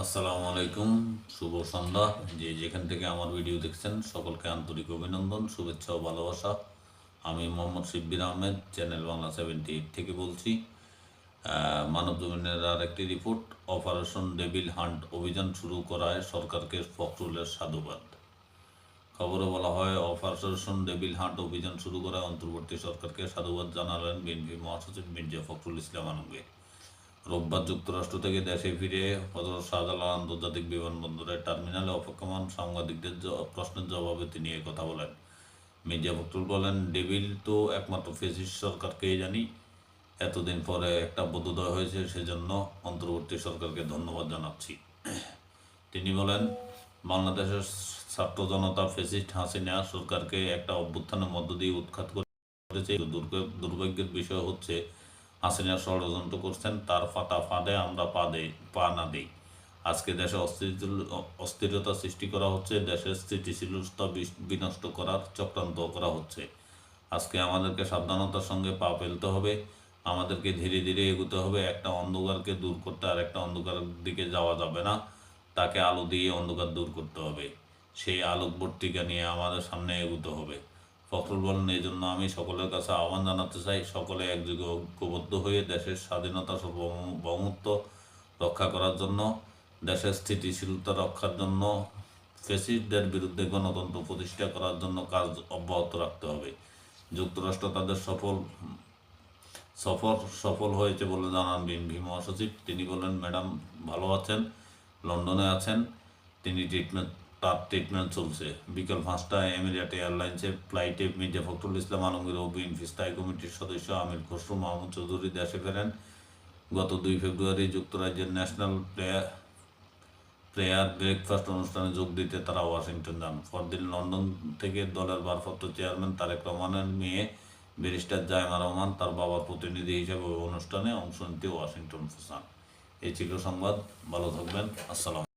আসসালামু আলাইকুম, শুভ সন্ধ্যা। যে যেখান থেকে আমার ভিডিও দেখছেন, সকলকে আন্তরিক অভিনন্দন, শুভেচ্ছা ও ভালোবাসা। আমি Mohammad Shibbir Ahmed, channel Bangla seventy eight থেকে বলছি। মানব জমিনের আর একটি রিপোর্ট, অপারেশন ডেভিল হান্ট অভিযান শুরু করায় সরকারকে ফখরুলের সাধুবাদ। খবরে বলা হয়, অপারেশন ডেভিল হান্ট অভিযান শুরু করায় অন্তর্বর্তী সরকারকে সাধুবাদ জানালেন বিএনপি মহাসচিব মির্জা ফখরুল ইসলাম আলমগীর। রোববার যুক্তরাষ্ট্র থেকে দেশে ফিরে হজরত শাহজালাল আন্তর্জাতিক বিমানবন্দরের টার্মিনালে অপেক্ষমান সাংবাদিকদের প্রশ্নের জবাবে তিনি কথা বলেন। মির্জা ফখরুল বলেন, ডেভিল তো একমাত্র ফেসিস সরকারকেই জানি। এতদিন পরে একটা বোধোদয় হয়েছে, সেজন্য অন্তর্বর্তী সরকারকে ধন্যবাদ জানাচ্ছি। তিনি বলেন, বাংলাদেশের ছাত্র জনতা ফেসিস্ট হাসিনা সরকারকে একটা অভ্যুত্থানের মধ্য দিয়ে উৎখাত করেছে। দুর্ভাগ্যের বিষয় হচ্ছে হাসিনা ষড়যন্ত্র করছেন, তার ফাটা ফাঁদে আমরা পা দেই, পা না দিই। আজকে দেশে অস্থির- অস্থিরতা সৃষ্টি করা হচ্ছে, দেশের স্থিতিশীলতা বিনষ্ট করার চক্রান্ত করা হচ্ছে। আজকে আমাদেরকে সাবধানতার সঙ্গে পা ফেলতে হবে, আমাদেরকে ধীরে ধীরে এগোতে হবে, একটা অন্ধকারকে দূর করতে আর একটা অন্ধকারের দিকে যাওয়া যাবে না, তাকে আলো দিয়ে অন্ধকার দূর করতে হবে। সেই আলোকবর্তিকা নিয়ে আমাদের সামনে এগোতে হবে। ফখরুল বলেন, এই জন্য আমি সকলের কাছে আহ্বান জানাতে চাই, সকলে একযোগে ঐক্যবদ্ধ হয়ে দেশের স্বাধীনতা সার্বভৌমত্ব রক্ষা করার জন্য, দেশের স্থিতিশীলতা রক্ষার জন্য ফেসিস্টদের বিরুদ্ধে গণতন্ত্র প্রতিষ্ঠা করার জন্য কাজ অব্যাহত রাখতে হবে। যুক্তরাষ্ট্র তাদের সফল, সফর সফল হয়েছে বলে জানান বিএনপি মহাসচিব। তিনি বলেন, ম্যাডাম, ভালো আছেন, লন্ডনে আছেন। তিনি ট্রিটমেন্ট তার ট্রিটমেন্ট চলছে বিকেল পাঁচটায় এমিরেট এয়ারলাইন্সের ফ্লাইটে মির্জা ফখরুল ইসলাম আলমগীর ও বিএনপি স্থায়ী কমিটির সদস্য আমির খসরু মাহমুদ চৌধুরী দেশে ফেরেন গত দুই ফেব্রুয়ারি যুক্তরাজ্যের ন্যাশনাল প্লেয়ার প্লেয়ার ব্রেকফাস্ট অনুষ্ঠানে যোগ দিতে তারা ওয়াশিংটন যান। পরদিন লন্ডন থেকে দলের ভারপ্রাপ্ত চেয়ারম্যান তারেক রহমানের মেয়ে ব্যারিস্টার জায়মা রহমান তার বাবার প্রতিনিধি হিসেবে অনুষ্ঠানে অংশ নিতে ওয়াশিংটন পৌঁছান এই ছিল সংবাদ। ভালো থাকবেন। আসসালাম